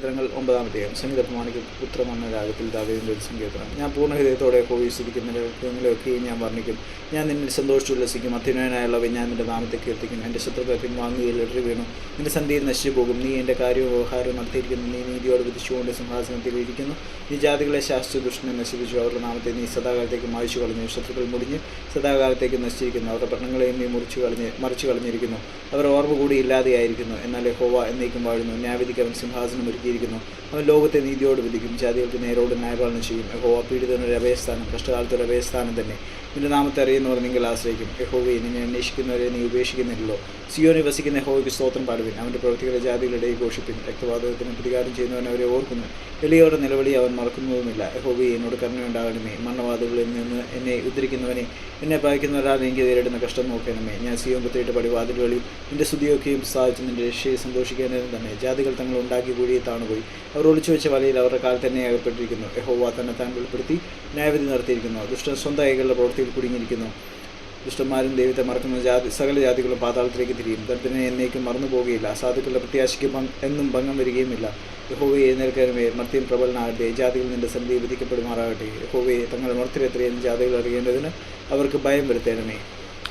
ചിത്രങ്ങൾ ഒമ്പതാമത്തെയും സംഗീത പ്രമാണിക്ക് പുത്രമെന്ന രാഗത്തിൽ ദാവീദിന്റെ ഒരു സങ്കീർത്തനം ഞാൻ പൂർണ ഹൃദയത്തോടെ ഹോവി സ്തുതിക്കുന്നതിലൊക്കെയും ഞാൻ വർണിക്കും. ഞാൻ നിന്നെ സന്തോഷിച്ചുല്ലസിക്കും അത്യുനായനായുള്ളവ ഞാൻ നിന്റെ നാമത്തെ കീർത്തിക്കും. എന്റെ ശത്രുക്കൾ വാങ്ങുകയിൽ ഇടറി വീണു. നിന്റെ സന്ധിയിൽ നശിച്ചു പോകും നീ എന്റെ കാര്യവും വ്യവഹാരവും നടത്തിയിരിക്കുന്നു. നീ നീതിയോട് വിധിച്ചുകൊണ്ട് സിംഹാസനത്തിൽ ഇരിക്കുന്നു. നീ ജാതികളെ ശാസ്ത്ര ദുഷ്ടനെ നശിപ്പിച്ചു. അവരുടെ നാമത്തെ നീ സദാകാലത്തേക്ക് മായ്ച്ചു കളഞ്ഞു ശത്രുക്കൾ മുടിഞ്ഞ് സദാകാലത്തേക്ക് നശിച്ചിരിക്കുന്നു. അവരുടെ പട്ടണങ്ങളെയും നീ മുറിച്ചു കളഞ്ഞ് മറിച്ചു കളഞ്ഞിരിക്കുന്നു അവർ ഓർമ്മ കൂടി ഇല്ലാതെയായിരിക്കുന്നു. എന്നാൽ ഹോവ എന്നേക്കും വാഴുന്നു. ന്യായവിധിക്ക് അവൻ സിംഹാസനം ഒരുക്കിയിരിക്കുന്നു അവൻ ലോകത്തെ നീതിയോട് വിധിക്കും ജാതികൾക്ക് നേരോട് ന്യായപാലനം ചെയ്യും. യഹോവ പീഡിതനൊരു അഭയസ്ഥാനം കഷ്ടകാലത്തൊരു അഭയസ്ഥാനം തന്നെ. നിന്റെ നാമത്തെ അറിയുന്നവർ നിങ്ങൾ ആശ്രയിക്കും. യഹോവയെ നിന്നെ അന്വേഷിക്കുന്നവരെ നീ ഉപേക്ഷിക്കുന്നില്ലല്ലോ. സിയോനെ വസിക്കുന്ന യഹോവയ്ക്ക് സ്തോത്രം പാടുവിൻ. അവന്റെ പ്രവൃത്തികളെ ജാതികളിടയിൽ ഘോഷിപ്പിൻ. രക്തപാതകത്തിന് പ്രതികാരം ചെയ്യുന്നവൻ അവരെ ഓർക്കുന്നു. എളിയവരുടെ നിലവിളി അവൻ മറക്കുന്നതുമില്ല. യഹോവയെ എന്നോട് കരുണയുണ്ടാകണമേ മണ്ണവാദുകളിൽ നിന്ന് എന്നെ ഉദ്ധരിക്കുന്നവനെ എന്നെ പായിക്കുന്ന ഒരാൾ എനിക്ക് നേരിടുന്ന കഷ്ടം നോക്കണമേ. ഞാൻ സിയോൻ പുത്തിയിട്ട് പടിവാതിലുകളിൽ നിന്റെ സ്തുതിയൊക്കെയും സാധിച്ച് നിന്റെ രക്ഷയെ സന്തോഷിക്കാനും തന്നെ. ജാതികൾ തങ്ങൾ ഉണ്ടാക്കി കൂടിയേ താണുപോയി. അവർ ഒളിച്ചു വെച്ച വലയിൽ അവരുടെ കാൽ തന്നെ അകപ്പെട്ടിരിക്കുന്നു. യഹോവ തന്നെ താൻ വെളിപ്പെടുത്തി ന്യായവിധി നടത്തിയിരിക്കുന്നു. ദുഷ്ട സ്വന്തം കൈകളുടെ പ്രവൃത്തിയിൽ കുടുങ്ങിയിരിക്കുന്നു. ദുഷ്ടന്മാരും ദൈവത്തെ മറക്കുന്ന ജാതി സകല ജാതികളും പാതാളത്തിലേക്ക് തിരിയും. ദരിദ്രനെ എന്നേക്കും മറന്നു പോവുകയില്ല. സാധുക്കളുടെ പ്രത്യാശയ്ക്ക് എന്നും ഭംഗം വരികയുമില്ല. യഹോവയെ എഴുന്നേൽക്കാനുമേ മർത്തിയും പ്രബലനാകട്ടെ. ജാതികൾ നിന്റെ സന്ധി വിധിക്കപ്പെടുമാറാകട്ടെ. യഹോവയെ തങ്ങൾ മർത്തിരെത്രയെന്ന് ജാതികൾ അറിയേണ്ടതിന് അവർക്ക് ഭയം വരുത്തേണമേ.